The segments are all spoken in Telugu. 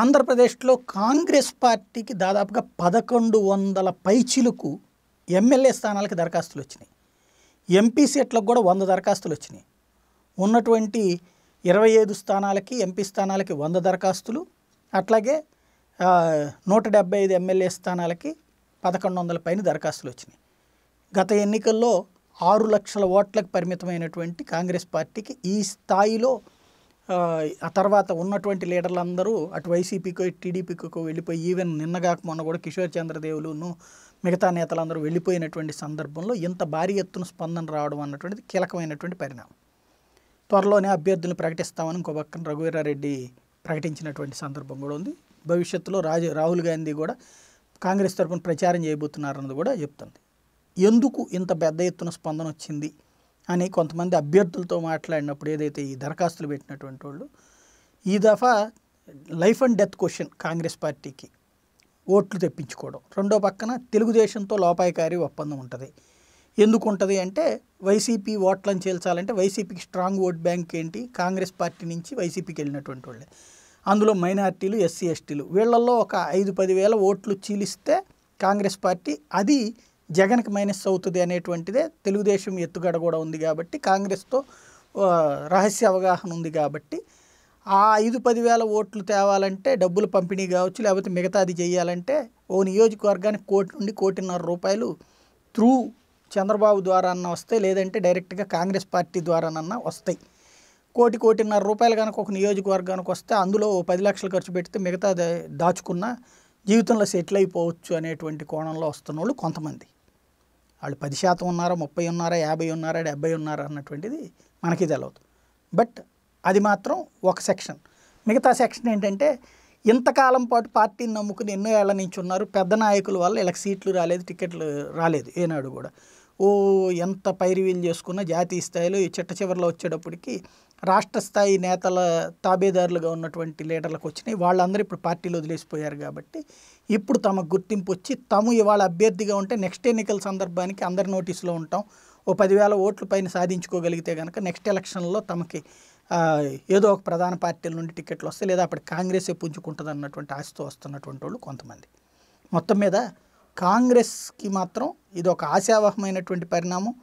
ఆంధ్రప్రదేశ్లో కాంగ్రెస్ పార్టీకి దాదాపుగా పదకొండు వందల పైచిలుకు ఎమ్మెల్యే స్థానాలకి దరఖాస్తులు వచ్చినాయి. ఎంపీ సీట్లకు కూడా వంద దరఖాస్తులు వచ్చినాయి. ఉన్నటువంటి ఇరవై ఐదు స్థానాలకి ఎంపీ స్థానాలకి వంద దరఖాస్తులు అట్లాగే నూట డెబ్బై ఐదు ఎమ్మెల్యే స్థానాలకి పదకొండు వందల పైన దరఖాస్తులు వచ్చినాయి. గత ఎన్నికల్లో ఆరు లక్షల ఓట్లకు పరిమితమైనటువంటి కాంగ్రెస్ పార్టీకి ఈ స్థాయిలో ఆ, తర్వాత ఉన్నటువంటి లీడర్లందరూ అటు వైసీపీకో టీడీపీకో వెళ్ళిపోయి ఈవెన్ నిన్నగాక మొన్న కూడా కిషోర్ చంద్రదేవులును మిగతా నేతలందరూ వెళ్ళిపోయినటువంటి సందర్భంలో ఇంత భారీ ఎత్తున స్పందన రావడం అన్నటువంటిది కీలకమైనటువంటి పరిణామం. త్వరలోనే అభ్యర్థులను ప్రకటిస్తామని ఇంకో పక్కన రఘువీరారెడ్డి ప్రకటించినటువంటి సందర్భం కూడా ఉంది. భవిష్యత్తులో రాజు రాహుల్ గాంధీ కూడా కాంగ్రెస్ తరఫున ప్రచారం చేయబోతున్నారన్నది కూడా చెప్తుంది. ఎందుకు ఇంత పెద్ద ఎత్తున స్పందన వచ్చింది? అని కొంతమంది అభ్యర్థులతో మాట్లాడినప్పుడు ఏదైతే ఈ దరఖాస్తులు పెట్టినటువంటి వాళ్ళు ఈ దఫా life and death question Congress పార్టీకి ఓట్లు తెప్పించుకోవడం. రెండో పక్కన తెలుగుదేశంతో లోపాయకారి ఒప్పందం ఉంటుంది. ఎందుకు ఉంటుంది అంటే వైసీపీ ఓట్లను చేల్చాలంటే వైసీపీకి స్ట్రాంగ్ ఓట్ బ్యాంక్ ఏంటి? కాంగ్రెస్ పార్టీ నుంచి వైసీపీకి వెళ్ళినటువంటి వాళ్ళే. అందులో మైనార్టీలు ఎస్సీ ఎస్టీలు వీళ్ళల్లో ఒక ఐదు పదివేల ఓట్లు చీలిస్తే కాంగ్రెస్ పార్టీ అది జగన్కి మైనస్ అవుతుంది అనేటువంటిదే తెలుగుదేశం ఎత్తుగడ కూడా ఉంది కాబట్టి కాంగ్రెస్తో రహస్య అవగాహన ఉంది కాబట్టి ఆ ఐదు పదివేల ఓట్లు తేవాలంటే డబ్బులు పంపిణీ కావచ్చు లేకపోతే మిగతాది చేయాలంటే ఓ నియోజకవర్గానికి కోటి నుండి కోటిన్నర రూపాయలు త్రూ చంద్రబాబు ద్వారా అన్న వస్తాయి లేదంటే డైరెక్ట్గా కాంగ్రెస్ పార్టీ ద్వారానన్నా వస్తాయి. కోటి కోటిన్నర రూపాయలు కనుక ఒక నియోజకవర్గానికి వస్తే అందులో ఓ పది లక్షలు ఖర్చు పెడితే మిగతా దాచుకున్న జీవితంలో సెటిల్ అయిపోవచ్చు అనేటువంటి కోణంలో వస్తున్న వాళ్ళు కొంతమంది. వాళ్ళు పది శాతం ఉన్నారా ముప్పై ఉన్నారా యాభై ఉన్నారా డెబ్బై ఉన్నారా అన్నటువంటిది మనకి తెలియదు బట్ అది మాత్రం ఒక సెక్షన్. మిగతా సెక్షన్ ఏంటంటే ఇంతకాలం పాటు పార్టీని నమ్ముకుని ఎన్నో ఏళ్ళ నుంచి ఉన్నారు. పెద్ద నాయకుల వల్ల వీళ్ళకి సీట్లు రాలేదు టికెట్లు రాలేదు ఏనాడు కూడా. ఓ ఎంత పైరువీలు చేసుకున్నా జాతీయ స్థాయిలో ఈ చిట్ట చివరిలో వచ్చేటప్పటికి రాష్ట్ర స్థాయి నేతల తాబేదారులుగా ఉన్నటువంటి లీడర్లకు వచ్చినాయి. వాళ్ళందరూ ఇప్పుడు పార్టీలు వదిలేసిపోయారు కాబట్టి ఇప్పుడు తమ గుర్తింపు వచ్చి తాము ఇవాళ అభ్యర్థిగా ఉంటే నెక్స్ట్ ఎన్నికల సందర్భానికి అందరి నోటీసులో ఉంటాం. ఓ పదివేల ఓట్ల పైన సాధించుకోగలిగితే కనుక నెక్స్ట్ ఎలక్షన్లో తమకి ఏదో ఒక ప్రధాన పార్టీల నుండి టికెట్లు వస్తాయి లేదా అప్పుడు కాంగ్రెసే పుంజుకుంటుంది అన్నటువంటి ఆశతో వస్తున్నటువంటి వాళ్ళు కొంతమంది. మొత్తం మీద కాంగ్రెస్కి మాత్రం ఇది ఒక ఆశావహమైనటువంటి పరిణామం.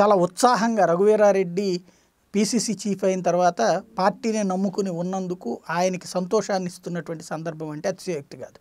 చాలా ఉత్సాహంగా రఘువీరారెడ్డి పీసీసీ చీఫ్ అయిన తర్వాత పార్టీని నమ్ముకుని ఉన్నందుకు ఆయనకి సంతోషాన్ని ఇస్తున్నటువంటి సందర్భం అంటే అతిశయోక్తి కాదు.